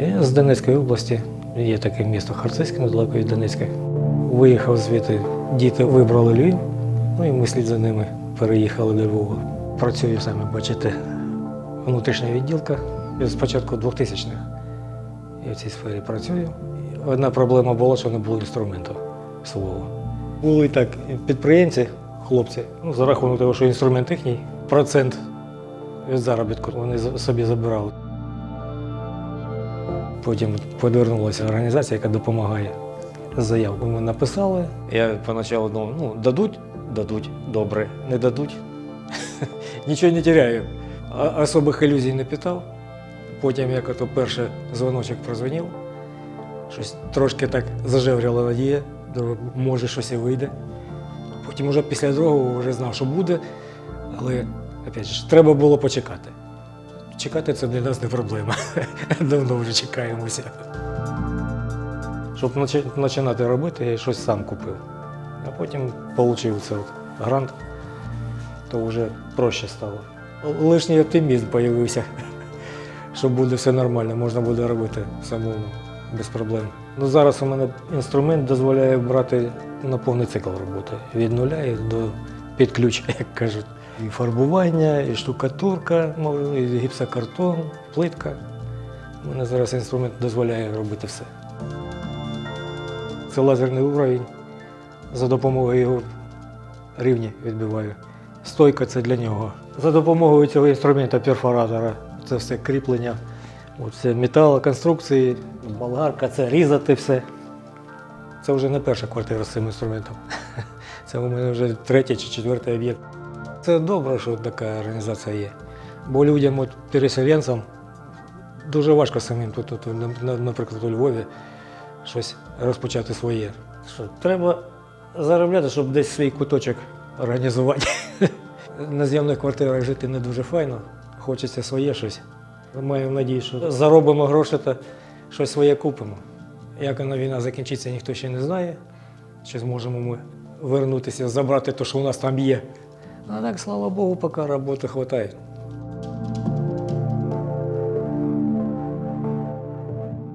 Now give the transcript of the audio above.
Я з Донецької області, є таке місто Харцизьке, недалеко від Донецька. Виїхав звідти, діти вибрали Львів, ну і ми слід за ними переїхали до Львова. Працюю самі, бачите, внутрішня відділка. З початку 2000-х я в цій сфері працюю. Одна проблема була, що не було інструменту свого. Були так підприємці, хлопці, ну, за рахунок того, що інструмент їхній, процент від заробітку вони собі забирали. Потім повернулася організація, яка допомагає. Заявку ми написали. Я поначалу думав, ну, дадуть, дадуть, добре, не дадуть. Нічого не теряю. Особих ілюзій не питав. Потім, як ото перший дзвоночок прозвонив, щось трошки так зажевріла надія, може щось і вийде. Потім уже після другого вже знав, що буде, але опять же, треба було почекати. Чекати це для нас не проблема. Давно вже чекаємося. Щоб починати робити, я щось сам купив. А потім отримав це от грант, то вже проще стало. Лишній оптимізм з'явився, що буде все нормально, можна буде робити самому без проблем. Ну, зараз у мене інструмент дозволяє брати на повний цикл роботи від нуля і до під як кажуть. І фарбування, і штукатурка, і гіпсокартон, плитка. У мене зараз інструмент дозволяє робити все. Це лазерний уровень. За допомогою його рівні відбиваю. Стойка це для нього. За допомогою цього інструмента перфоратора це все кріплення. Це металоконструкції, болгарка, це різати все. Це вже не перша квартира з цим інструментом. Це у мене вже третій чи четвертий об'єкт. Це добре, що така організація є. Бо людям, от, переселенцям, дуже важко самим тут, на- наприклад, у Львові щось розпочати своє. Що треба заробляти, щоб десь свій куточок організувати. На зйомних квартирах жити не дуже файно. Хочеться своє щось. Маємо надію, що заробимо гроші та щось своє купимо. Як вона війна закінчиться, ніхто ще не знає. Чи зможемо ми вернутися, забрати те, що у нас там є. А так, слава Богу, пока роботи вистачає.